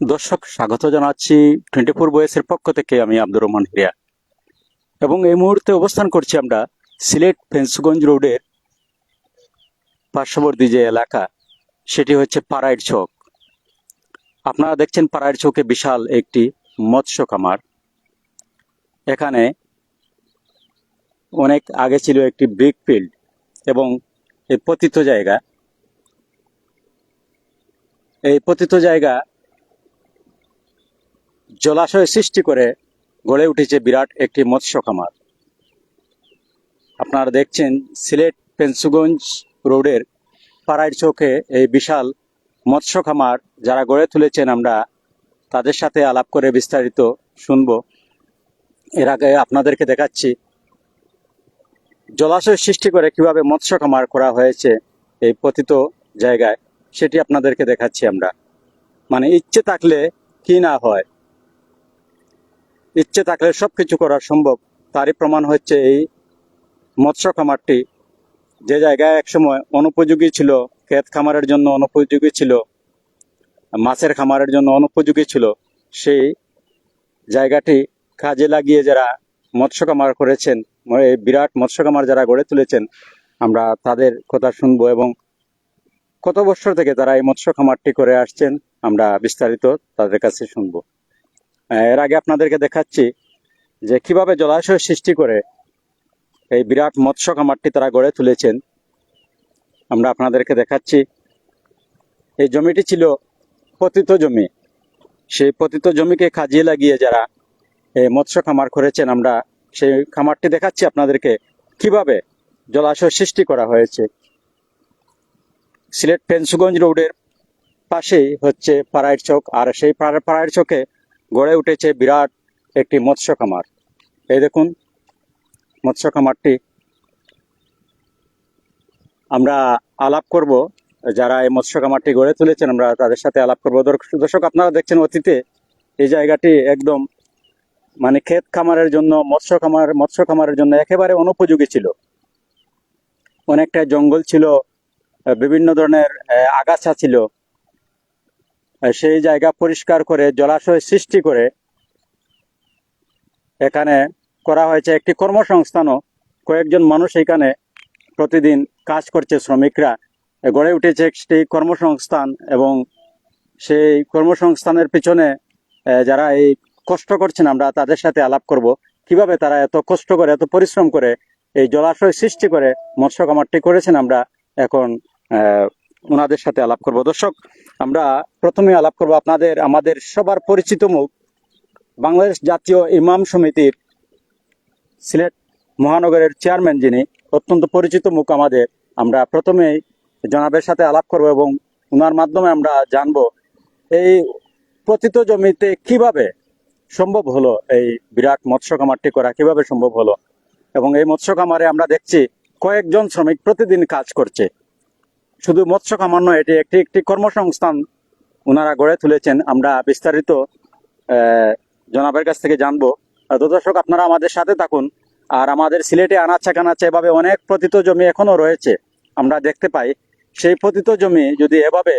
দর্শক, স্বাগত জানাচ্ছি টোয়েন্টি ফোর বয়েসের পক্ষ থেকে আমি আব্দুর রহমান হিরিয়া এবং এই মুহূর্তে অবস্থান করছি আমরা সিলেট ফেন্সগঞ্জ রোডের পার্শ্ববর্তী যে এলাকা, সেটি হচ্ছে পাড়াইর চক। আপনারা দেখছেন পাড়াইর চকে বিশাল একটি মৎস্য খামার। এখানে অনেক আগে ছিল একটি ব্রিক ফিল্ড এবং এই পতিত জায়গা। এই পতিত জায়গা জলাশয় সৃষ্টি করে গড়ে উঠেছে বিরাট একটি মৎস্য খামার। আপনারা দেখছেন সিলেট পেন্সুগঞ্জ রোডের পাড়াইর চোখে এই বিশাল মৎস্য খামার যারা গড়ে তুলেছেন আমরা তাদের সাথে আলাপ করে বিস্তারিত শুনব। এর আগে আপনাদেরকে দেখাচ্ছি জলাশয় সৃষ্টি করে কীভাবে মৎস্য খামার করা হয়েছে এই পতিত জায়গায়, সেটি আপনাদেরকে দেখাচ্ছি আমরা। মানে ইচ্ছে থাকলে কি না হয় ইচ্ছে থাকলে সব কিছু করা সম্ভব। তারই প্রমাণ হচ্ছে এই মৎস্য খামারটি। যে জায়গায় একসময় অনুপযোগী ছিল, ক্ষেত খামারের জন্য অনুপযোগী ছিল, মাছের খামারের জন্য অনুপযোগী ছিল, সেই জায়গাটি কাজে লাগিয়ে যারা মৎস্য খামার করেছেন, এই বিরাট মৎস্য খামার যারা গড়ে তুলেছেন, আমরা তাদের কথা শুনব এবং কত বছর থেকে তারা এই মৎস্য খামারটি করে আসছেন, আমরা বিস্তারিত তাদের কাছে শুনব। এর আগে আপনাদেরকে দেখাচ্ছি যে কীভাবে জলাশয় সৃষ্টি করে এই বিরাট মৎস্য খামারটি তারা গড়ে তুলেছেন। আমরা আপনাদেরকে দেখাচ্ছি, এই জমিটি ছিল পতিত জমি। সেই পতিত জমিকে কাজিয়ে লাগিয়ে যারা এই মৎস্য খামার করেছেন, আমরা সেই খামারটি দেখাচ্ছি আপনাদেরকে কীভাবে জলাশয় সৃষ্টি করা হয়েছে। সিলেট পেন্সুগঞ্জ রোডের পাশেই হচ্ছে পাড়াইর চক, আর সেই পাড়া- পাড়াইর চকে গড়ে উঠেছে বিরাট একটি মৎস্য খামার। এই দেখুন, মৎস্য খামারটি। আমরা আলাপ করব, যারা এই মৎস্য খামারটি গড়ে তুলেছেন, আমরা তাদের সাথে আলাপ করব। দর্শক, আপনারা দেখছেন অতীতে এই জায়গাটি একদম মানে ক্ষেত খামারের জন্য, মৎস্য খামার, মৎস্য খামারের জন্য একেবারে অনুপযোগী ছিল। অনেকটা জঙ্গল ছিল, বিভিন্ন ধরনের আগাছা ছিল সেই জায়গা পরিষ্কার করে, জলাশয় সৃষ্টি করে এখানে করা হয়েছে একটি কর্মসংস্থানও। কয়েকজন মানুষ এখানে প্রতিদিন কাজ করছে, শ্রমিকরা। গড়ে উঠেছে একটি কর্মসংস্থান এবং সেই কর্মসংস্থানের পিছনে যারা এই কষ্ট করছেন, আমরা তাদের সাথে আলাপ করব। কীভাবে তারা এত কষ্ট করে, এত পরিশ্রম করে এই জলাশয় সৃষ্টি করে মৎস্য খামারটি করেছেন, আমরা এখন ওনাদের সাথে আলাপ করব। দর্শক, আমরা প্রথমে আলাপ করব আপনাদের, আমাদের সবার পরিচিত মুখ। বাংলাদেশ জাতীয় ইমাম সমিতির সিলেট মহানগরের চেয়ারম্যান যিনি, অত্যন্ত পরিচিত মুখ আমাদের। আমরা প্রথমেই জনাবের সাথে আলাপ করব এবং ওনার মাধ্যমে আমরা জানব এই পতিত জমিতে কীভাবে সম্ভব হলো এই বিরাট মৎস্য খামারটি করা, কীভাবে সম্ভব হলো। এবং এই মৎস্য খামারে আমরা দেখছি কয়েকজন শ্রমিক প্রতিদিন কাজ করছে। শুধু মৎস্য খামার নয়, এটি একটি একটি কর্মসংস্থান ওনারা গড়ে তুলেছেন। আমরা বিস্তারিত জনাবের কাছ থেকে জানব। তো দর্শক, আপনারা আমাদের সাথে থাকুন। আর আমাদের সিলেটে আনাচে কানাচে এভাবে অনেক পতিত জমি এখনও রয়েছে, আমরা দেখতে পাই। সেই পতিত জমি যদি এভাবে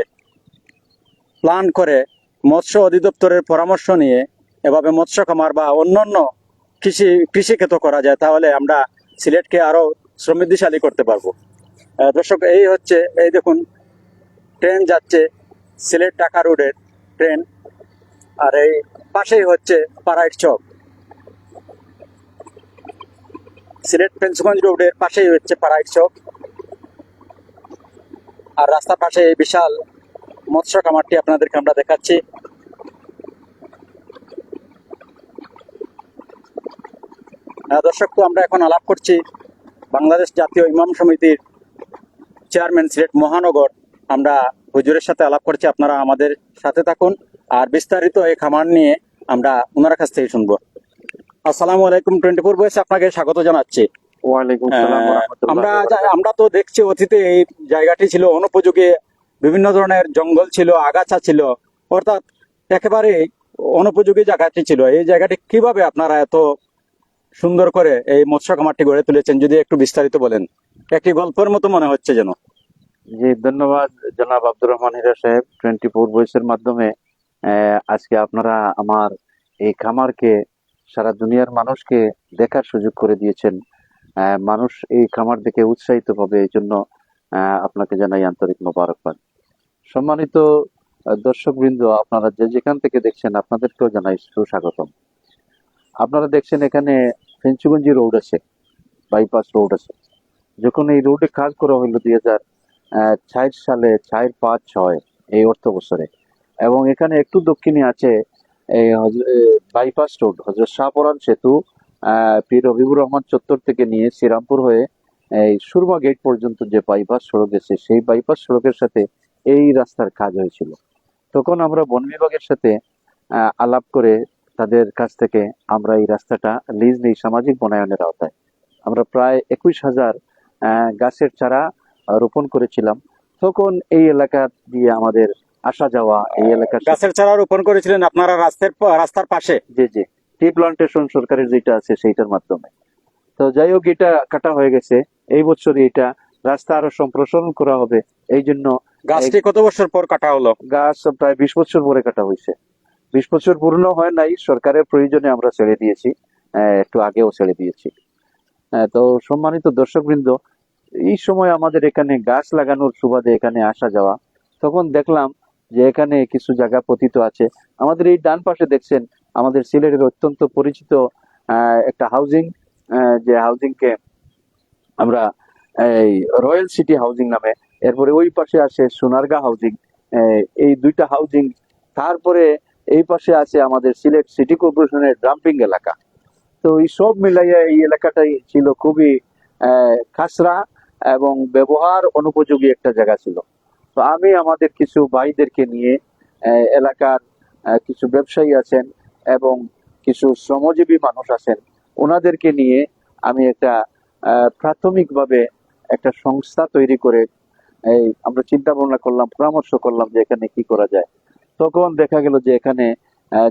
প্ল্যান করে মৎস্য অধিদপ্তরের পরামর্শ নিয়ে এভাবে মৎস্য খামার বা অন্যান্য কৃষি, কৃষিক্ষেত্র করা যায়, তাহলে আমরা সিলেটকে আরও সমৃদ্ধিশালী করতে পারব। দর্শক, এই হচ্ছে, এই দেখুন, ট্রেন যাচ্ছে সিলেট ঢাকা রোডের ট্রেন, আর এই পাশেই হচ্ছে পাড়াইট চক। সিলেট পেন্সগঞ্জ রোডের পাশেই হচ্ছে পাড়াইট চক। আর রাস্তার পাশে এই বিশাল মৎস্য কামারটি আপনাদেরকে আমরা দেখাচ্ছি। দর্শক, তো আমরা এখন আলাপ করছি বাংলাদেশ জাতীয় ইমাম সমিতির চেয়ারম্যান সিলেট মহানগর আমরা হুজুরের সাথে আলাপ করছি আপনারা আমাদের সাথে থাকুন। আর বিস্তারিত এই খামার নিয়ে আমরা ওনার কাছ থেকে শুনব। আসসালামু আলাইকুম টোয়েন্টি ফোর বয়সে আপনাকে স্বাগত জানাচ্ছি। আমরা আমরা তো দেখছি অতীতে এই জায়গাটি ছিল অনুপযোগী বিভিন্ন ধরনের জঙ্গল ছিল আগাছা ছিল অর্থাৎ একেবারে অনুপযোগী জায়গাটি ছিল। এই জায়গাটি কীভাবে আপনারা এত সুন্দর করে এই মৎস্য খামারটি গড়ে তুলেছেন যদি একটু বিস্তারিত বলেন? একটি গল্পের মতো মনে হচ্ছে যেন। জি, ধন্যবাদ জনাব আব্দুর রহমান হিরা সাহেব। টোয়েন্টি ফোর ভয়েসের মাধ্যমে আজকে আপনারা আমার এই খামারকে, সারা দুনিয়ার মানুষকে দেখার সুযোগ করে দিয়েছেন। মানুষ এই খামার দেখে উৎসাহিত পাবে এই জন্য আপনাকে জানাই আন্তরিক মোবারকবাদ। সম্মানিত দর্শক বৃন্দ আপনারা যে যেখান থেকে দেখছেন, আপনাদেরকেও জানাই সুস্বাগতম। আপনারা দেখছেন এখানে ফেঞ্চুগঞ্জি রোড আছে, বাইপাস রোড আছে। যখন এই রোডে কাজ করা হলো দুই হাজার চার সালে, চার পাঁচ ছয়, এই অর্থ বছরে। এবং এখানে একটু দক্ষিণে আছে এই বাইপাস রোড হজরত শাহপরান সেতু পীর হবিবুর রহমান চত্বর থেকে নিয়ে শ্রীরামপুর হয়ে এই সুরমা গেট পর্যন্ত যে বাইপাস সড়ক আছে সেই বাইপাস সড়কের সাথে এই রাস্তার কাজ হয়েছিল। তখন আমরা বন বিভাগের সাথে আলাপ করে তাদের কাছ থেকে আমরা এই রাস্তাটা লিজ নিই সামাজিক বনায়নের আওতায়। আমরা প্রায় একুশ হাজার গাছের চারা রোপণ করেছিলাম। তখন এই এলাকা দিয়ে আমাদের আসা যাওয়া এই এলাকার সাথে- গাছের চারা রোপণ করেছিলেন আপনারা রাস্তার রাস্তার পাশে? যে যে টি প্লান্টেশন সরকারের যেটা আছে সেইটার মাধ্যমে। তো যাই হোক এটা কাটা হয়ে গেছে। এই বছরই এটা রাস্তা আরও সম্প্রসারণ করা হবে। এই জন্য গাছটি কত বছর পর কাটা হলো? গাছ প্রায় বিশ বছর পরে কাটা হয়েছে। বিশ বছর পূর্ণ হয় নাই সরকারের প্রয়োজনে আমরা ছেড়ে দিয়েছি। আহ, একটু আগেও ছেড়ে দিয়েছি। তো সম্মানিত দর্শকবৃন্দ এই সময় আমাদের এখানে গাছ লাগানোর সুবাদে এখানে আসা যাওয়া। তখন দেখলাম যে এখানে কিছু জায়গা পতিত আছে। আমাদের এই ডান পাশে দেখছেন আমাদের সিলেটের অত্যন্ত পরিচিত একটা হাউজিং যে হাউজিং কে আমরা এই রয়্যাল সিটি হাউজিং নামে, এরপরে ওই পাশে আছে সোনারগা হাউজিং এই দুইটা হাউজিং তারপরে এই পাশে আছে আমাদের সিলেট সিটি কর্পোরেশনের ডাম্পিং এলাকা। তো এই সব মিলাইয়া এই এলাকাটাই ছিল খুবই খাসরা। এবং ব্যবহার অনুপযোগী একটা জায়গা ছিল। তো আমি আমাদের কিছু ভাইদেরকে নিয়ে এলাকার কিছু ব্যবসায়ী আছেন এবং কিছু শ্রমজীবী মানুষ আছেন, ওনাদেরকে নিয়ে আমি একটা প্রাথমিকভাবে একটা সংস্থা তৈরি করে, এই আমরা চিন্তা ভাবনা করলাম, পরামর্শ করলাম যে এখানে কি করা যায়। তখন দেখা গেল যে এখানে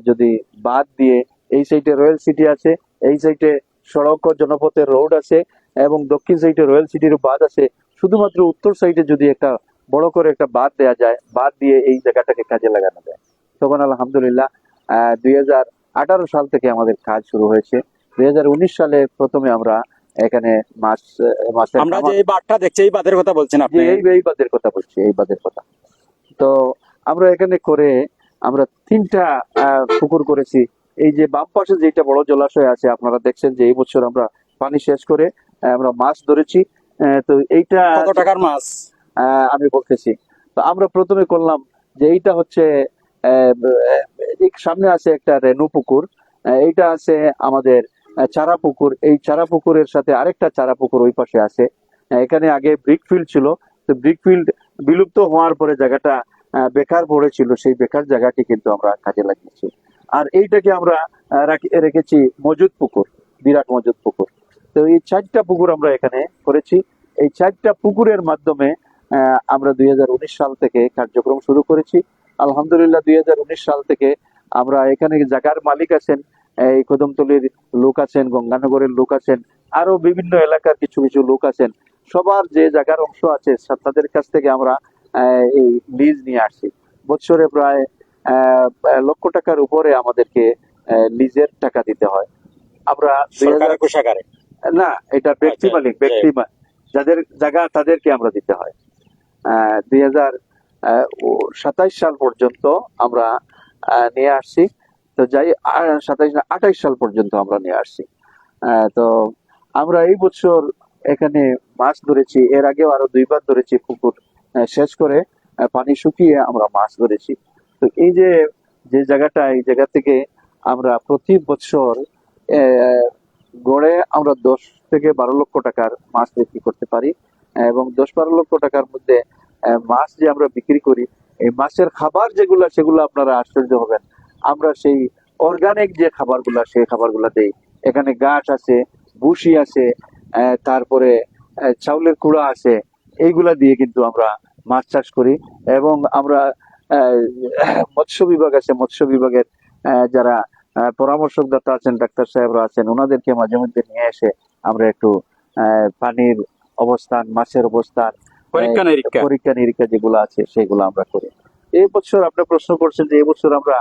যদি বাদ দিয়ে এই সাইডে রয়্যাল সিটি আছে, এই সাইডে সড়ক জনপথের রোড আছে এবং দক্ষিণ সাইডে রয়্যাল সিটির বাদ আছে। শুধুমাত্র উত্তর সাইডে যদি একটা বড় করে একটা বাদ দেয়া যায় বাদ দিয়ে এই জায়গাটাকে কাজে লাগানো যায়। তখন আলহামদুলিল্লাহ দুই হাজার আঠারো সাল থেকে আমাদের কাজ শুরু হয়েছে। দুই হাজার উনিশ সালে প্রথমে আমরা এখানে মাছ মাছের আমরা যে এই বাঁধটা দেখছি এই বাঁধের কথা বলছেন আপনি? এই এই বাদের কথা বলছি এই বাদের কথা। তো আমরা এখানে করে আমরা তিনটা আহ, পুকুর করেছি। এই যে বাম পাশে যেটা বড় জলাশয় আছে আপনারা দেখছেন যে এই বছর আমরা পানি শেষ করে আমরা মাছ ধরেছি। তো এইটা কত টাকার মাছ? আমি বলতেছি। তো আমরা প্রথমে করলাম যে এইটা হচ্ছে সামনে আছে একটা রেনু পুকুর। এইটা আছে আমাদের চারা পুকুর। এই চারা পুকুরের সাথে আরেকটা চারা পুকুর ওই পাশে আছে। এখানে আগে ব্রিক ফিল্ড ছিল। তো ব্রিক ফিল্ড বিলুপ্ত হওয়ার পরে জায়গাটা বেকার পড়েছিল। সেই বেকার জায়গাটি কিন্তু আমরা কাজে লাগিয়েছি। আর এইটাকে আমরা রেখেছি মজুদ পুকুর বিরাট মজুদ পুকুর। তো এই চারটা পুকুর আমরা এখানে করেছি। এই চারটা পুকুরের মাধ্যমে আমরা দুই হাজার উনিশ সাল থেকে কার্যক্রম শুরু করেছি। আলহামদুলিল্লাহ দুই হাজার উনিশ সাল থেকে আমরা এখানে জায়গার মালিক আছেন এই কদমতলির লোক আছেন গঙ্গানগরের লোক আছেন আরও বিভিন্ন এলাকার কিছু কিছু লোক আছেন। সবার যে জায়গার অংশ আছে তাদের কাছ থেকে আমরা আহ, এই লিজ নিয়ে আসছি। বছরে প্রায় আহ, লক্ষ টাকার উপরে আমাদেরকে লিজের টাকা দিতে হয়। আমরা দুই হাজার না এটা ব্যক্তি মালিক ব্যক্তি যাদের জায়গা তাদেরকে আমরা দিতে হয়। দুই হাজার সাতাইশ সাল পর্যন্ত আমরা নিয়ে আসছি। তো যাই সাতাইশ না আঠাইশ সাল পর্যন্ত আমরা নিয়ে আসছি। তো আমরা এই বছর এখানে মাছ ধরেছি। এর আগেও আরও দুইবার ধরেছি পুকুর শেষ করে পানি শুকিয়ে আমরা মাছ ধরেছি। তো এই যে যে জায়গাটা এই জায়গা থেকে আমরা প্রতি বছর গড়ে আমরা দশ থেকে বারো লক্ষ টাকার মাছ বিক্রি করতে পারি, এবং দশ বারো লক্ষ টাকার মধ্যে মাছ যে আমরা বিক্রি করি, এই মাছের খাবার যেগুলো, সেগুলো আপনারা আশ্চর্য হবেন। আমরা সেই অর্গানিক যে খাবারগুলা, সেই খাবারগুলা দেই। এখানে গাছ আছে বুসি আছে তারপরে চাউলের কুড়া আছে, এইগুলা দিয়ে কিন্তু আমরা মাছ চাষ করি। এবং আমরা মৎস্য বিভাগ আছে, মৎস্য বিভাগের যারা পরামর্শকদাতা আছেন ডাক্তার সাহেবরা আছেন ওনাদেরকে মাঝে মধ্যে নিয়ে এসে আমরা একটু পানির অবস্থান মাছের অবস্থান পরীক্ষা নিরীক্ষা। যেগুলো আছে সেগুলো আমরা করি। এই বছর আপনি প্রশ্ন করছেন যে এই বছর আমরা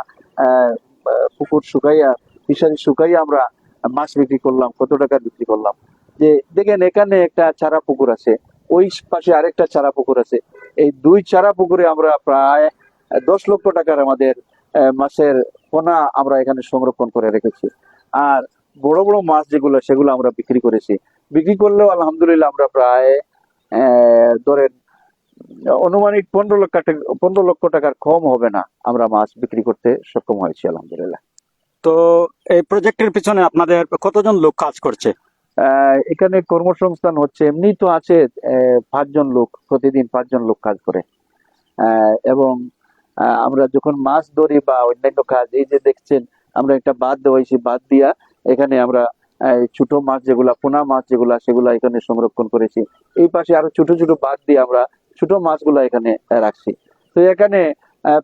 পুকুর শুকাইয়া ফিশারি শুকাইয়া আমরা মাছ বিক্রি করলাম কত টাকা বিক্রি করলাম। যে দেখেন এখানে একটা চারা পুকুর আছে ওই পাশে আরেকটা চারা পুকুর আছে। এই দুই চারা পুকুরে আমরা প্রায় দশ লক্ষ টাকার আমাদের মাছের পোনা আমরা এখানে সংরক্ষণ করে রেখেছি। আর বড় বড় মাছ যেগুলো সেগুলো আমরা বিক্রি করেছি। বিক্রি করলেও আলহামদুলিল্লাহ আমরা প্রায় ধরেন অনুমানিক পনেরো লক্ষ টাকা পনেরো লক্ষ টাকার কম হবে না আমরা মাছ বিক্রি করতে সক্ষম হয়েছি আলহামদুলিল্লাহ। তো এই প্রজেক্টের পিছনে আপনাদের কতজন লোক কাজ করছে? এখানে কর্মসংস্থান হচ্ছে এমনি তো আছে পাঁচজন লোক প্রতিদিন পাঁচজন লোক কাজ করে। আহ, এবং আমরা যখন মাছ ধরি বা অন্যান্য কাজ, এই যে দেখছেন, আমরা একটা বাদ দেওয়া দেওয়াইছি বাদ দিয়া এখানে আমরা ছোট মাছ যেগুলা, পোনা মাছ যেগুলা, সেগুলা এখানে সংরক্ষণ করেছি। এই পাশে আরও ছোট ছোট বাদ দিয়ে আমরা ছোট মাছগুলা এখানে রাখছি। তো এখানে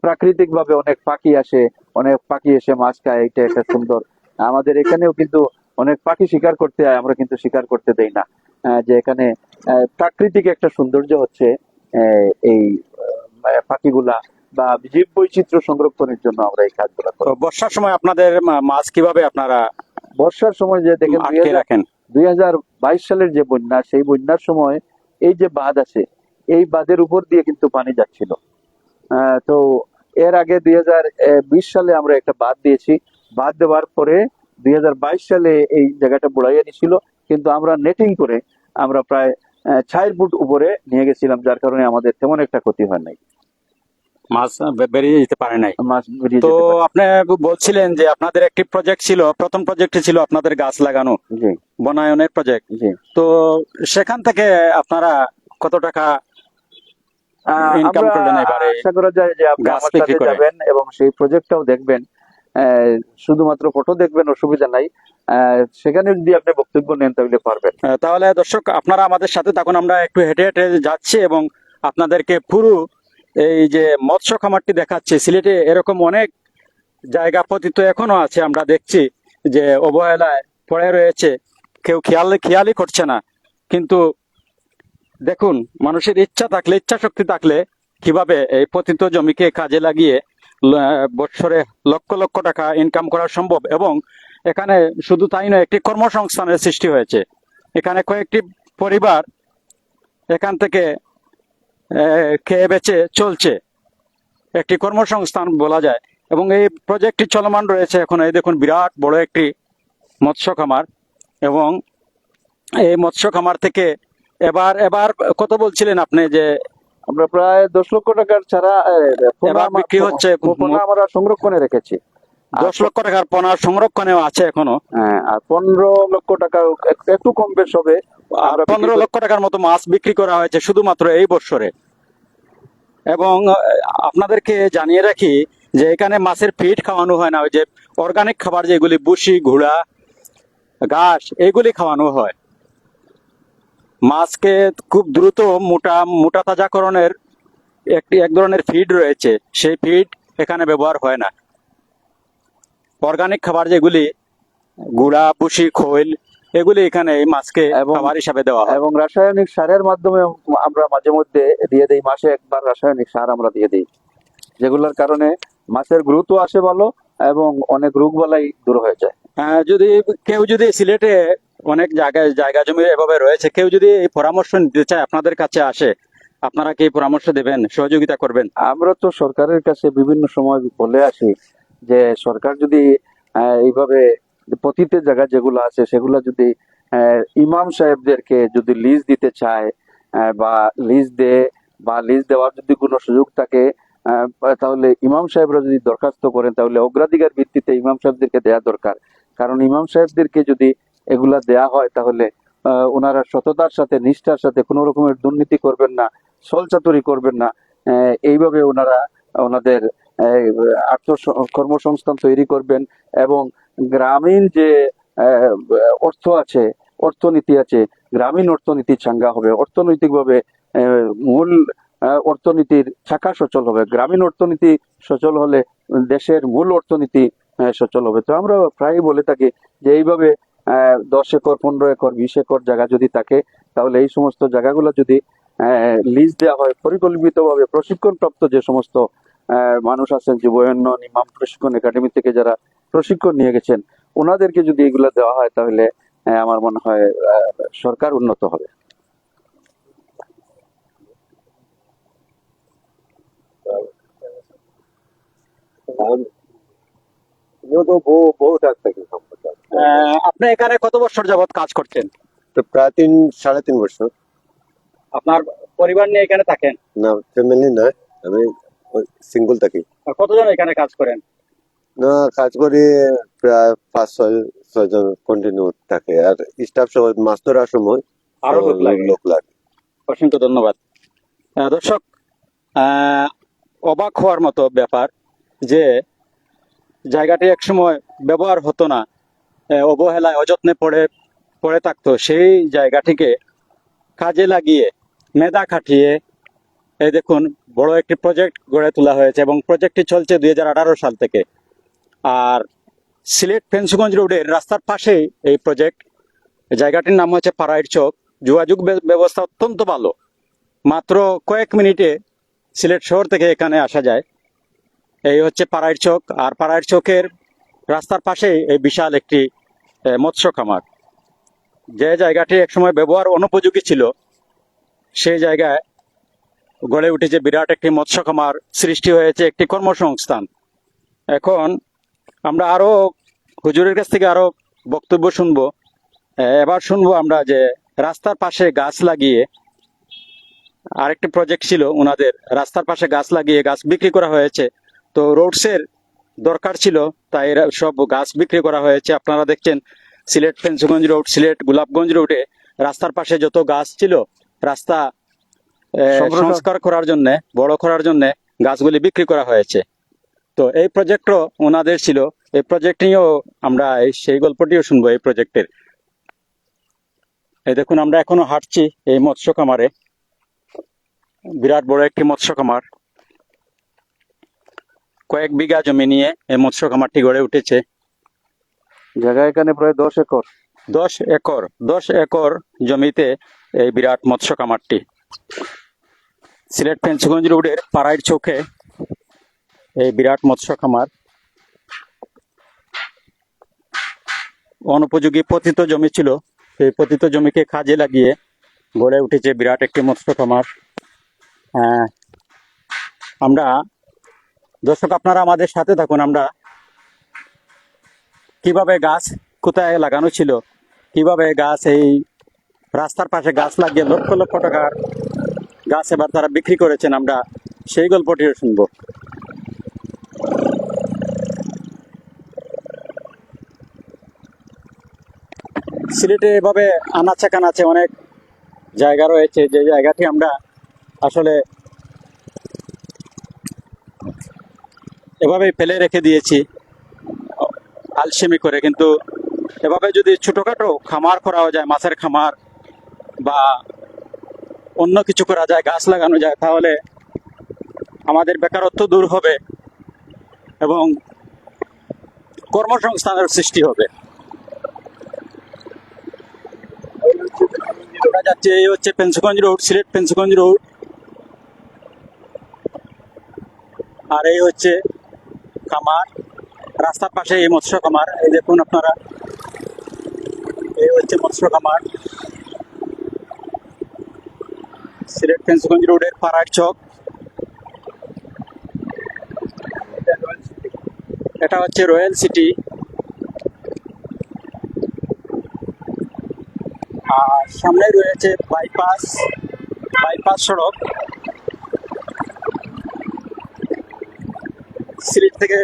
প্রাকৃতিক ভাবে অনেক পাখি আসে, অনেক পাখি এসে মাছ খায়, এটা একটা সুন্দর। আমাদের এখানেও কিন্তু অনেক পাখি শিকার করতে হয়, আমরা কিন্তু শিকার করতে দেই না। যে এখানে প্রাকৃতিক একটা সৌন্দর্য হচ্ছে এই পাখিগুলা বা জীব বৈচিত্র্য সংরক্ষণের জন্য আমরা এই কাজগুলো করি। বর্ষার সময় আপনাদের মাছ কীভাবে আপনারা বর্ষার সময় যে দেখেন দুই আটকে রাখেন? দুই হাজার বাইশ সালের যে বন্যা সেই বন্যার সময় এই যে বাঁধ আছে এই বাঁধের উপর দিয়ে কিন্তু পানি যাচ্ছিল। তো এর আগে দুই হাজার বিশ সালে আমরা একটা বাঁধ দিয়েছি। বাঁধ দেওয়ার পরে দুই হাজার বাইশ সালে এই জায়গাটা বুড়াইয়া নিছিল কিন্তু আমরা নেটিং করে আমরা প্রায় চার ফুট উপরে নিয়ে গেছিলাম যার কারণে আমাদের তেমন একটা ক্ষতি হয় নাই। মাছ বেরিয়ে যেতে পারে নাই। তো আপনি বলছিলেন যে আপনাদের একটি প্রজেক্ট ছিল প্রথম প্রজেক্টে ছিল আপনাদের গাছ লাগানো বনায়নের প্রজেক্ট তো সেখান থেকে আপনারা কত টাকা আহ, করলেন এবারে? আশা করা যায় যে আপনি আমার সাথে যাবেন এবং সেই প্রজেক্টটাও দেখবেন। আহ, শুধুমাত্র ফটো দেখবেন অসুবিধা নাই। আহ, সেখানে যদি আপনি বক্তব্য নেন তাহলে পারবেন। তাহলে দর্শক আপনারা আমাদের সাথে তখন আমরা একটু হেঁটে হেঁটে যাচ্ছি এবং আপনাদেরকে পুরো এই যে মৎস্য খামারটি দেখাচ্ছে, সিলেটে এরকম অনেক জায়গা পতিত এখনও আছে, আমরা দেখছি যে অবহেলায় পড়ে রয়েছে। কেউ খেয়াল, খেয়ালই করছে না। কিন্তু দেখুন, মানুষের ইচ্ছা থাকলে, ইচ্ছা শক্তি থাকলে কীভাবে এই পতিত জমিকে কাজে লাগিয়ে বৎসরে লক্ষ লক্ষ টাকা ইনকাম করা সম্ভব? এবং এখানে শুধু তাই নয়, একটি কর্মসংস্থানের সৃষ্টি হয়েছে। এখানে কয়েকটি পরিবার এখান থেকে খেয়ে বেচে চলছে। একটি কর্মসংস্থান বলা যায়। এবং এই প্রজেক্টটি চলমান রয়েছে এখন। এই দেখুন বিরাট বড় একটি মৎস্য খামার। এবং এই মৎস্য খামার থেকে এবার এবার কত বলছিলেন আপনি যে আমরা প্রায় দশ লক্ষ টাকার ছাড়া এবার বিক্রি হচ্ছে আমরা সংরক্ষণে রেখেছি। দশ লক্ষ টাকার পোনা সংরক্ষণেও আছে এখনও। হ্যাঁ, আর পনেরো লক্ষ টাকা একটু কম বেশ হবে। পনেরো লক্ষ টাকার মতো মাছ বিক্রি করা হয়েছে শুধুমাত্র এই বছরে এবং আপনাদেরকে জানিয়ে রাখি যে এখানে মাছের ফিড খাওয়ানো হয় না ওই যে অর্গানিক খাবার যেগুলি বুসি ঘোড়া ঘাস এগুলি খাওয়ানো হয়। মাছকে খুব দ্রুত মোটা মোটা তাজাকরণের একটি এক ধরনের ফিড রয়েছে। সেই ফিড এখানে ব্যবহার হয় না। অর্গানিক খাবার যেগুলি গুড়া পুষি খৈল এগুলি এখানে এই মাছকে খাবার হিসাবে দেওয়া হয়। এবং রাসায়নিক সারের মাধ্যমে আমরা মাঝে মধ্যে দিয়ে দিই মাসে একবার রাসায়নিক সার আমরা দিয়ে দিই যেগুলোর কারণে মাছের গ্রোথ আসে ভালো এবং অনেক রোগ বালাই দূর হয়ে যায়। আহ, যদি কেউ যদি সিলেটে অনেক জায়গায় জায়গা জমি এভাবে রয়েছে কেউ যদি এই পরামর্শ নিতে চায় আপনাদের কাছে আসে আপনারা কি পরামর্শ দেবেন সহযোগিতা করবেন? আমরা তো সরকারের কাছে বিভিন্ন সময় বলে আসি যে সরকার যদি এইভাবে পতিতের জায়গা যেগুলো আছে, সেগুলো যদি ইমাম সাহেবদেরকে যদি লিজ দিতে চায় বা লিজ দে, বা লিজ দেওয়ার যদি কোনো সুযোগ থাকে তাহলে ইমাম সাহেবরা যদি দরখাস্ত করেন, তাহলে অগ্রাধিকার ভিত্তিতে ইমাম সাহেবদেরকে দেওয়া দরকার। কারণ ইমাম সাহেবদেরকে যদি এগুলা দেয়া হয়, তাহলে ওনারা সততার সাথে, নিষ্ঠার সাথে কোনো রকমের দুর্নীতি করবেন না ছলচাতুরি করবেন না এইভাবে ওনারা ওনাদের আর্থ কর্মসংস্থান তৈরি করবেন এবং গ্রামীণ যে অর্থ আছে, অর্থনীতি আছে, গ্রামীণ অর্থনীতি চাঙ্গা হবে, অর্থনৈতিকভাবে মূল অর্থনীতির শাখা সচল হবে। গ্রামীণ অর্থনীতি সচল হলে দেশের মূল অর্থনীতি সচল হবে। তো আমরা প্রায়ই বলে থাকি যে, এইভাবে দশ একর, পনেরো একর, বিশ একর জায়গা যদি থাকে, তাহলে এই সমস্ত জায়গাগুলো যদি লিজ দেওয়া হয়, পরিকল্পিতভাবে প্রশিক্ষণপ্রাপ্ত যে সমস্ত মানুষ আছেন উন্নয়ন ইমাম প্রশিক্ষণ একাডেমি থেকে যারা প্রশিক্ষণ নিয়ে গেছেন ওনাদেরকে যদি এগুলো দেওয়া হয় তাহলে আমার মনে হয় সরকার উন্নত হবে। আপনি এখানে কত বছর যাবত কাজ করছেন তো প্রায় তিন সাড়ে তিন বছর। আপনার পরিবার নিয়ে এখানে থাকেন? না ফ্যামিলি নয় আমি সিঙ্গল থাকি। কতজন এখানে কাজ করেন? না কাজ করি প্রায় পাঁচ ছয় ছয়জন কন্টিনিউ থাকে। আর স্টাফ সহ মাছ ধরার সময় আরও লোক লাগে। লোক লাগে। অসংখ্য ধন্যবাদ। দর্শক অবাক হওয়ার মতো ব্যাপার যে জায়গাটি একসময় ব্যবহার হতো না অবহেলায় অযত্নে পড়ে পড়ে থাকতো। সেই জায়গাটিকে কাজে লাগিয়ে মেধা খাটিয়ে এই দেখুন বড় একটি প্রজেক্ট গড়ে তোলা হয়েছে এবং প্রজেক্টটি চলছে দুই হাজার আঠারো সাল থেকে। আর সিলেট ফেন্সগঞ্জ রোডের রাস্তার পাশেই এই প্রজেক্ট জায়গাটির নাম হচ্ছে পাড়াইর চক। যোগাযোগ ব্যবস্থা অত্যন্ত ভালো। মাত্র কয়েক মিনিটে সিলেট শহর থেকে এখানে আসা যায়। এই হচ্ছে পাড়াইর চক। আর পাড়াইর চকের রাস্তার পাশেই এই বিশাল একটি মৎস্য খামার। যে জায়গাটি একসময় ব্যবহার অনুপযোগী ছিল, সেই জায়গায় গড়ে উঠেছে বিরাট একটি মৎস্য খামার সৃষ্টি হয়েছে একটি কর্মসংস্থান। এখন আমরা আরও হুজুরের কাছ থেকে আরও বক্তব্য শুনব। এবার শুনব আমরা যে রাস্তার পাশে গাছ লাগিয়ে আরেকটি প্রজেক্ট ছিল ওনাদের রাস্তার পাশে গাছ লাগিয়ে গাছ বিক্রি করা হয়েছে। তো রোডসের দরকার ছিল তাই এরা সব গাছ বিক্রি করা হয়েছে। আপনারা দেখছেন সিলেট ফেন্সগঞ্জ রোড সিলেট গোলাপগঞ্জ রোডে রাস্তার পাশে যত গাছ ছিল রাস্তা সংস্কার করার জন্য বড় করার জন্য গাছগুলি বিক্রি করা হয়েছে। তো এই প্রজেক্টও ওনাদের ছিল। এই প্রজেক্ট নিয়েও আমরা এই- সেই গল্পটিও শুনব এই প্রজেক্টের এই দেখুন আমরা এখনও হাঁটছি এই মৎস্য খামারে। বিরাট বড় একটি মৎস্য খামার। কয়েক বিঘা জমি নিয়ে এই মৎস্য খামারটি গড়ে উঠেছে। জায়গা এখানে প্রায় দশ একর। দশ একর দশ একর জমিতে এই বিরাট মৎস্য খামারটি। সিলেট ফেন্সগঞ্জ রোডের পাড়াইর চোখে এই বিরাট মৎস্য খামার। অনুপযোগী পতিত জমি ছিল। সেই পতিত জমিকে কাজে লাগিয়ে গড়ে উঠেছে বিরাট একটি মৎস্য খামার। আহ, আমরা দর্শক আপনারা আমাদের সাথে থাকুন। আমরা কীভাবে গাছ কোথায় লাগানো ছিল কীভাবে গাছ এই রাস্তার পাশে গাছ লাগিয়ে লক্ষ লক্ষ টাকার গাছ এবার তারা বিক্রি করেছেন আমরা সেই গল্পটিও শুনব। সিলেটে এভাবে আনাচে কানাচে অনেক জায়গা রয়েছে, যে জায়গাটি আমরা আসলে এভাবেই ফেলে রেখে দিয়েছি, আলসেমি করে। কিন্তু এভাবে যদি ছোটোখাটো খামার করা যায়, মাছের খামার বা অন্য কিছু করা যায়, গাছ লাগানো যায়, তাহলে আমাদের বেকারত্ব দূর হবে এবং কর্মসংস্থানের সৃষ্টি হবে আমরা যাচ্ছি, এই হচ্ছে পেন্সগঞ্জ রোড, সিলেট পেন্সগঞ্জ রোড। আর এই হচ্ছে কামার, রাস্তার পাশে এই মৎস্য কামার, এই দেখুন আপনারা। এই হচ্ছে মৎস্য কামার। সিলেট ফেন্সগঞ্জ রোডের পাড়ার চক। এটা হচ্ছে রয়্যাল সিটি। আর সামনে রয়েছে বাইপাস বাইপাস সড়ক। সিলেট থেকে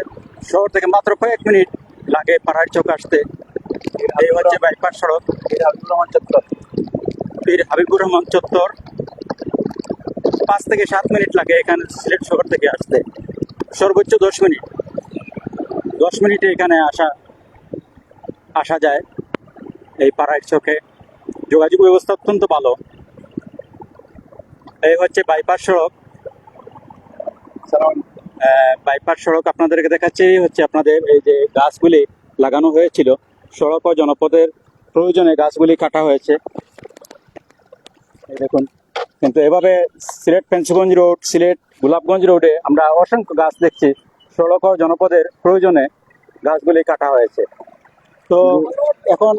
শহর থেকে মাত্র কয়েক মিনিট লাগে পাড়ার চোখ আসতে। এই হচ্ছে বাইপাস সড়ক। পীর হাবিবুর রহমান চত্বর। পাঁচ থেকে সাত মিনিট লাগে এখানে সিলেট শহর থেকে আসতে। সর্বোচ্চ দশ মিনিট। দশ মিনিটে এখানে আসা আসা যায় এই পাড়ার চকে। যোগাযোগ ব্যবস্থা অত্যন্ত ভালো। এই হচ্ছে বাইপাস সড়ক। বাইপাস সড়ক আপনাদেরকে দেখাচ্ছে হচ্ছে আপনাদের এই যে গাছগুলি লাগানো হয়েছিল। সড়ক ও জনপদের প্রয়োজনে গাছগুলি কাটা হয়েছে। দেখুন, কিন্তু এভাবে সিলেট ফেন্সগঞ্জ রোড, সিলেট গোলাপগঞ্জ রোডে আমরা অসংখ্য গাছ দেখছি। সড়ক ও জনপদের প্রয়োজনে গাছগুলি কাটা হয়েছে। তো এখন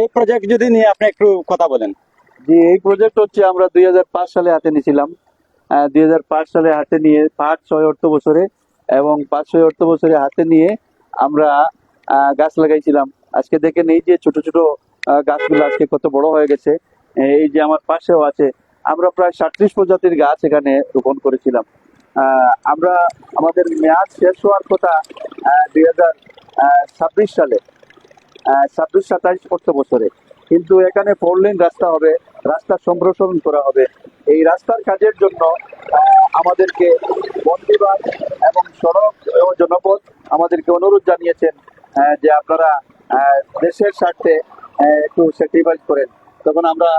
এই প্রজেক্ট যদি নিয়ে আপনি একটু কথা বলেন। যে এই প্রজেক্ট হচ্ছে আমরা দুই হাজার পাঁচ সালে হাতে নিয়েছিলাম। দু হাজার পাঁচ সালে হাতে নিয়ে পাঁচ, ছয়, অর্থ বছরে এবং পাঁচ, ছয়, অর্থ বছরে হাতে নিয়ে আমরা গাছ লাগাইছিলাম। আজকে দেখেন এই যে ছোট ছোট গাছগুলো আজকে কত বড় হয়ে গেছে। এই যে আমার পাশেও আছে। আমরা প্রায় সাতত্রিশ প্রজাতির গাছ এখানে রোপণ করেছিলাম। আমরা, আমাদের মেয়াদ শেষ হওয়ার কথা দুই হাজার ছাব্বিশ সালে ছাব্বিশ সাতাইশ অর্থ বছরে। কিন্তু এখানে ফোর লেন রাস্তা হবে, রাস্তা সম্প্রসারণ করা হবে। এই রাস্তার কাজের জন্য আমাদেরকে বন বিভাগ এবং সড়ক ও জনপদ আমাদেরকে অনুরোধ জানিয়েছেন যে আপনারা দেশের স্বার্থে একটু স্যাক্রিফাইস করেন। তখন আমরা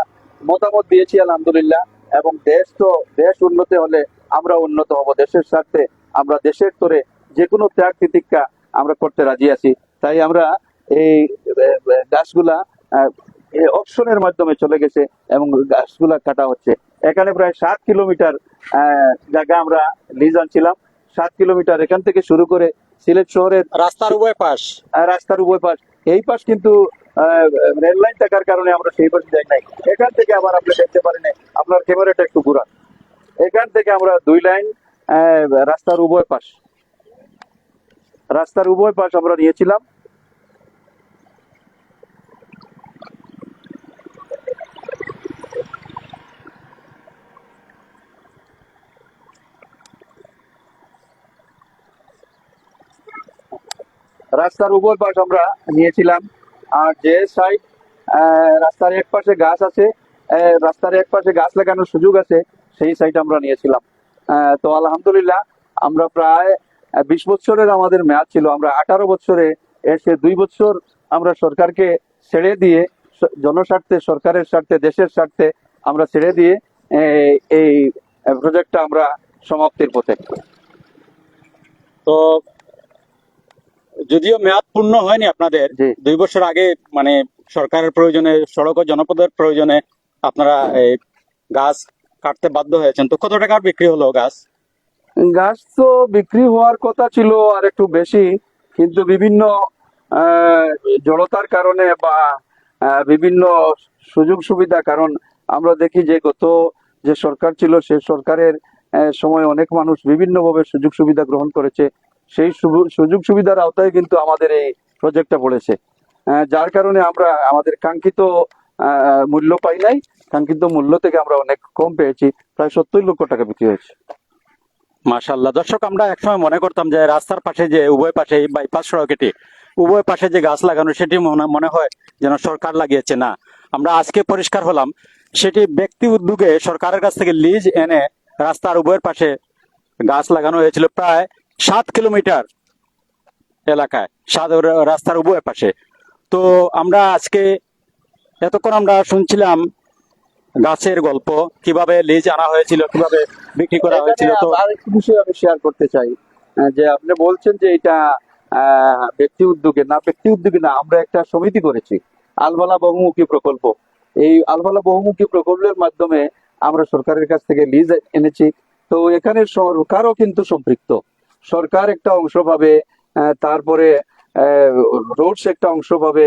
মতামত দিয়েছি, আলহামদুলিল্লাহ, এবং দেশ তো, দেশ উন্নত হলে আমরা উন্নত হব। দেশের স্বার্থে আমরা দেশের তোরে যে কোনো ত্যাগ তিতিক্ষা আমরা করতে রাজি আছি। তাই আমরা এই গাছগুলা অপশনের মাধ্যমে চলে গেছে এবং গাছগুলা কাটা হচ্ছে। এখানে প্রায় সাত কিলোমিটার জায়গা আমরা লিজ আনছিলাম সাত কিলোমিটার এখান থেকে শুরু করে সিলেট শহরের রাস্তার উভয় পাশ। রাস্তার উভয় পাশ। এই পাশ কিন্তু রেল লাইন থাকার কারণে আমরা সেই পাশে যাই নাই। এখান থেকে আবার আপনি দেখতে পারেন আপনার ক্যামেরাটা একটু ঘুরান। এখান থেকে আমরা দুই লাইন রাস্তার উভয় পাশ। রাস্তার উভয় পাশ আমরা নিয়েছিলাম। রাস্তার উভয় পাশ আমরা নিয়েছিলাম। আর যে সাইড রাস্তার এক পাশে গাছ আছে রাস্তার এক পাশে গাছ লাগানোর সুযোগ আছে, সেই সাইড আমরা নিয়েছিলাম। তো আলহামদুলিল্লাহ, আমরা প্রায় বিশ বছরের আমাদের মেয়াদ ছিল আমরা আঠারো বছরে এসে দুই বছর আমরা সরকারকে ছেড়ে দিয়ে জনস্বার্থে সরকারের স্বার্থে দেশের স্বার্থে আমরা ছেড়ে দিয়ে এই প্রজেক্টটা আমরা সমাপ্তির পথে তো যদিও মেয়াদ পূর্ণ হয়নি আপনাদের। দুই বছর আগে মানে সরকারের প্রয়োজনে সড়ক ও জনপদের প্রয়োজনে আপনারা এই গাছ কাটতে বাধ্য হয়েছেন তো কত টাকার বিক্রি হলো গাছ গাছ তো বিক্রি হওয়ার কথা ছিল আর একটু বেশি, কিন্তু বিভিন্ন জড়তার কারণে বা বিভিন্ন সুযোগ সুবিধা কারণ আমরা দেখি যে গত যে সরকার ছিল সে সরকারের সময় অনেক মানুষ বিভিন্নভাবে সুযোগ সুবিধা গ্রহণ করেছে। সেই সুযোগ সুবিধার আওতায় কিন্তু আমাদের এই প্রজেক্টটা পড়েছে। যার কারণে আমরা, আমাদের কাঙ্ক্ষিত মূল্য পাই নাই। কাঙ্ক্ষিত মূল্য থেকে আমরা অনেক কম পেয়েছি। প্রায় সত্তর লক্ষ টাকা বিক্রি হয়েছে। মাশাল্লাহ দর্শক, আমরা একসময় মনে করতাম যে রাস্তার পাশে যে উভয় পাশে বাইপাস সড়কটি, উভয় পাশে যে গাছ লাগানো, সেটি মনে হয় যেন সরকার লাগিয়েছে। না, আমরা আজকে পরিষ্কার হলাম। সেটি ব্যক্তি উদ্যোগে সরকারের কাছ থেকে লিজ এনে রাস্তার উভয়ের পাশে গাছ লাগানো হয়েছিল প্রায় সাত কিলোমিটার এলাকায়, সাত রাস্তার উভয় পাশে। তো আমরা আজকে, এতক্ষণ আমরা শুনছিলাম গাছের গল্প কীভাবে লিজ আনা হয়েছিল কীভাবে বিক্রি করা হয়েছিল তো আরেকটি বিষয় আমি শেয়ার করতে চাই। যে আপনি বলছেন যে এটা ব্যক্তি উদ্যোগে না ব্যক্তি উদ্যোগে না আমরা একটা সমিতি করেছি আলবালা বহুমুখী প্রকল্প। এই আলবালা বহুমুখী প্রকল্পের মাধ্যমে আমরা সরকারের কাছ থেকে লিজ এনেছি। তো এখানে সরকারও কিন্তু সম্পৃক্ত। সরকার একটা অংশ পাবে তারপরে রোডস একটা অংশ পাবে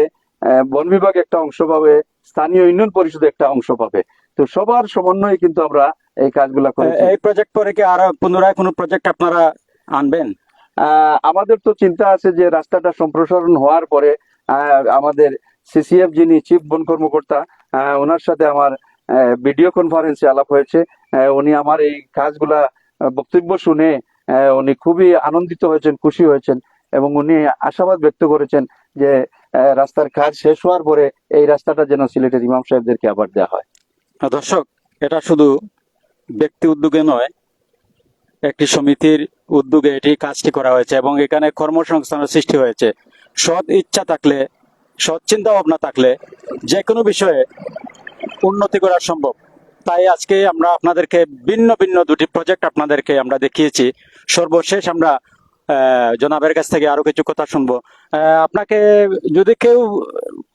বন বিভাগ একটা অংশ পাবে স্থানীয় ইউনিয়ন পরিষদ একটা অংশ পাবে। তো সবার সমন্বয়ে কিন্তু আমরা এই কাজগুলা করেছি। এই প্রজেক্ট পরে কি আর পুনরায় কোনো প্রজেক্ট আপনারা আনবেন? আমাদের তো চিন্তা আছে যে রাস্তাটা সম্প্রসারণ হওয়ার পরে আমাদের সিসিএফ যিনি চিফ বন কর্মকর্তা ওনার সাথে আমার ভিডিও কনফারেন্সে আলাপ হয়েছে। উনি আমার এই কাজগুলা বক্তব্য শুনে উনি খুবই আনন্দিত হয়েছেন খুশি হয়েছেন এবং উনি আশাবাদ ব্যক্ত করেছেন যে রাস্তার কাজ শেষ হওয়ার পরে এই রাস্তাটা যেন সিলেটের ইমাম সাহেবদেরকে আবার দেওয়া হয়। দর্শক, এটা শুধু ব্যক্তি উদ্যোগে নয়, একটি সমিতির উদ্যোগে এটি কাজটি করা হয়েছে এবং এখানে কর্মসংস্থানের সৃষ্টি হয়েছে। সৎ ইচ্ছা থাকলে, সৎ চিন্তা ভাবনা থাকলে যে কোনো বিষয়ে উন্নতি করা সম্ভব। তাই আজকে আমরা আপনাদেরকে ভিন্ন ভিন্ন দুটি প্রজেক্ট আপনাদেরকে আমরা দেখিয়েছি। সর্বশেষ আমরা জনাবের কাছ থেকে আরও কিছু কথা শুনব। আপনাকে যদি কেউ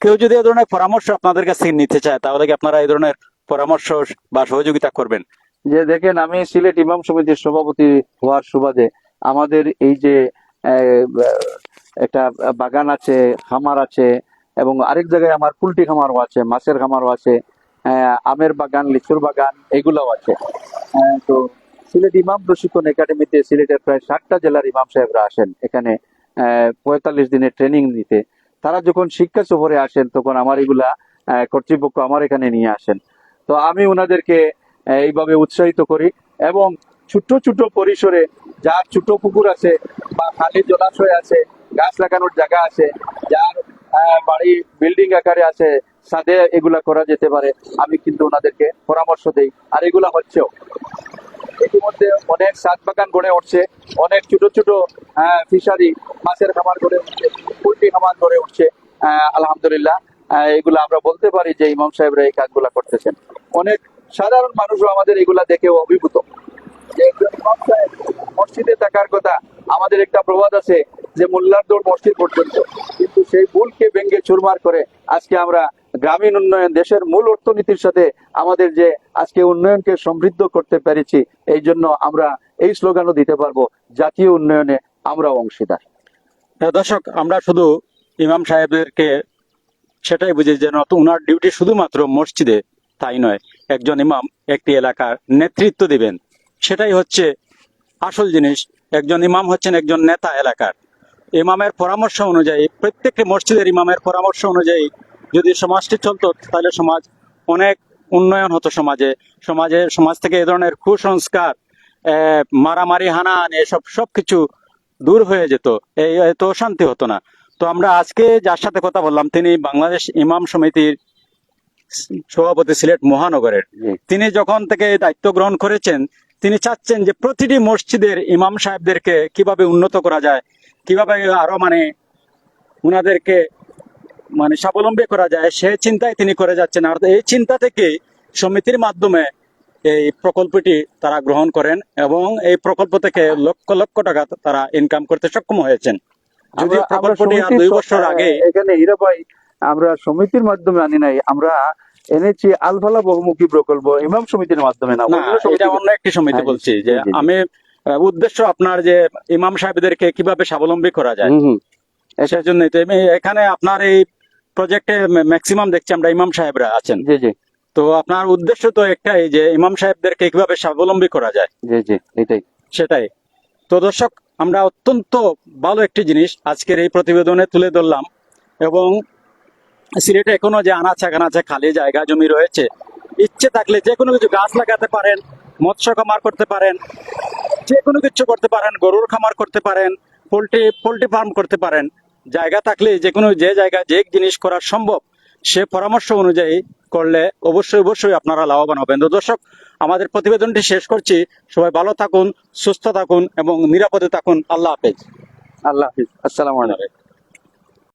কেউ যদি এ ধরনের পরামর্শ আপনাদের কাছ থেকে নিতে চায়, তাহলে কি আপনারা এই ধরনের পরামর্শ বা সহযোগিতা করবেন? যে দেখেন, আমি সিলেট ইমাম সমিতির সভাপতি হওয়ার সুবাদে আমাদের এই যে একটা বাগান আছে, খামার আছে, এবং আরেক জায়গায় আমার পুলটি খামারও আছে, মাছের খামারও আছে আমের বাগান, লিচুর বাগান, এগুলোও আছে। তো সিলেট ইমাম প্রশিক্ষণ একাডেমিতে সিলেটের প্রায় ষাটটা জেলার ইমাম সাহেবরা আসেন। এখানে পঁয়তাল্লিশ দিনের ট্রেনিং নিতে। তারা যখন শিক্ষা সফরে আসেন, তখন আমার এগুলা কর্তৃপক্ষ আমার এখানে নিয়ে আসেন। তো আমি ওনাদেরকে এইভাবে উৎসাহিত করি এবং ছোট্ট ছোট্ট পরিসরে যার ছোট পুকুর আছে বা খালি জলাশয় আছে, গাছ লাগানোর জায়গা আছে, যার বাড়ি বিল্ডিং আকারে আছে, ছাদে এগুলা করা যেতে পারে, আমি কিন্তু ওনাদেরকে পরামর্শ দেই। আর এগুলা হচ্ছেও ইতিমধ্যে অনেক সাত বাগান গড়ে উঠছে, অনেক ছোট ছোট ফিশারি মাছের খামার গড়ে উঠছে, পোল্ট্রি খামার গড়ে উঠছে আলহামদুলিল্লাহ। এগুলো আমরা বলতে পারি যে ইমাম সাহেবরা এই কাজগুলা করতেছেন। অনেক সাধারণ মানুষও আমাদের এগুলা দেখে অভিভূত। মসজিদে থাকার কথা, আমাদের একটা প্রবাদ আছে যে মোল্লার দৌড় মসজিদ পর্যন্ত। কিন্তু সেই ভুলকে ভেঙ্গে চুরমার করে আজকে আমরা গ্রামীণ উন্নয়ন দেশের মূল অর্থনীতির সাথে আমাদের যে আজকে উন্নয়নকে সমৃদ্ধ করতে পেরেছি, এই জন্য আমরা এই স্লোগানও দিতে পারব, জাতীয় উন্নয়নে আমরা অংশীদার। দর্শক, আমরা শুধু ইমাম সাহেবদেরকে সেটাই বুঝি যে নত উনার ডিউটি শুধুমাত্র মসজিদে তাই নয়, একজন ইমাম একটি এলাকার নেতৃত্ব দিবেন। সেটাই হচ্ছে আসল জিনিস, একজন ইমাম হচ্ছেন একজন নেতা এলাকার। ইমামের পরামর্শ অনুযায়ী, প্রত্যেকটি মসজিদের ইমামের পরামর্শ অনুযায়ী যদি সমাজটি চলতো তাহলে সমাজ অনেক উন্নয়ন হতো সমাজে। সমাজে সমাজ থেকে এ ধরনের কুসংস্কার মারামারি হানাহানি এসব সবকিছু দূর হয়ে যেত। এই এত অশান্তি হতো না। তো আমরা আজকে যার সাথে কথা বললাম তিনি বাংলাদেশ ইমাম সমিতির সভাপতি সিলেট মহানগরের। তিনি যখন থেকে দায়িত্ব গ্রহণ করেছেন তিনি চাচ্ছেন যে প্রতিটি মসজিদের ইমাম সাহেবদেরকে কীভাবে উন্নত করা যায় কীভাবে আরও মানে উনাদেরকে মানে স্বাবলম্বী করা যায় সে চিন্তায় তিনি করে যাচ্ছেন। আর এই চিন্তা থেকে সমিতির মাধ্যমে এই প্রকল্পটি তারা গ্রহণ করেন এবং এই প্রকল্প থেকে লক্ষ লক্ষ টাকা তারা ইনকাম করতে সক্ষম হয়েছেন। যদি প্রকল্পটি আর দুই বছর আগে এখানে হীরা ভাই আমরা সমিতির মাধ্যমে আনি নাই আমরা এনেছি আলফালা বহুমুখী প্রকল্প ইমাম সমিতির মাধ্যমে না এটা অন্য একটি সমিতি হ্যাঁ, বলছি যে। আমি উদ্দেশ্য আপনার যে ইমাম সাহেবদেরকে কীভাবে স্বাবলম্বী করা যায়। তো আমি এখানে আপনার এই প্রজেক্টে ম্যাক্সিমাম দেখছি আমরা ইমাম সাহেবরা আছেন। জি জি। তো আপনার উদ্দেশ্য তো একটাই যে ইমাম সাহেবদেরকে কীভাবে স্বাবলম্বী করা যায়। জি জি এটাই। সেটাই। তো দর্শক আমরা অত্যন্ত ভালো একটি জিনিস আজকের এই প্রতিবেদনে তুলে ধরলাম এবং সিলেটে এখনও যে আনাচে কানাচে খালি জায়গা জমি রয়েছে ইচ্ছে থাকলে যে কোনো কিছু গাছ লাগাতে পারেন মৎস্য খামার করতে পারেন যে কোনো কিছু করতে পারেন গরুর খামার করতে পারেন পোল্ট্রি পোল্ট্রি ফার্ম করতে পারেন। জায়গা থাকলে যে কোনো যে জায়গায় যে জিনিস করা সম্ভব, সে পরামর্শ অনুযায়ী করলে অবশ্যই অবশ্যই আপনারা লাভবান হবেন। তো দর্শক, আমাদের প্রতিবেদনটি শেষ করছি। সবাই ভালো থাকুন, সুস্থ থাকুন এবং নিরাপদে থাকুন। আল্লাহ হাফেজ। আল্লাহ হাফিজ। আসসালামু আলাইকুম।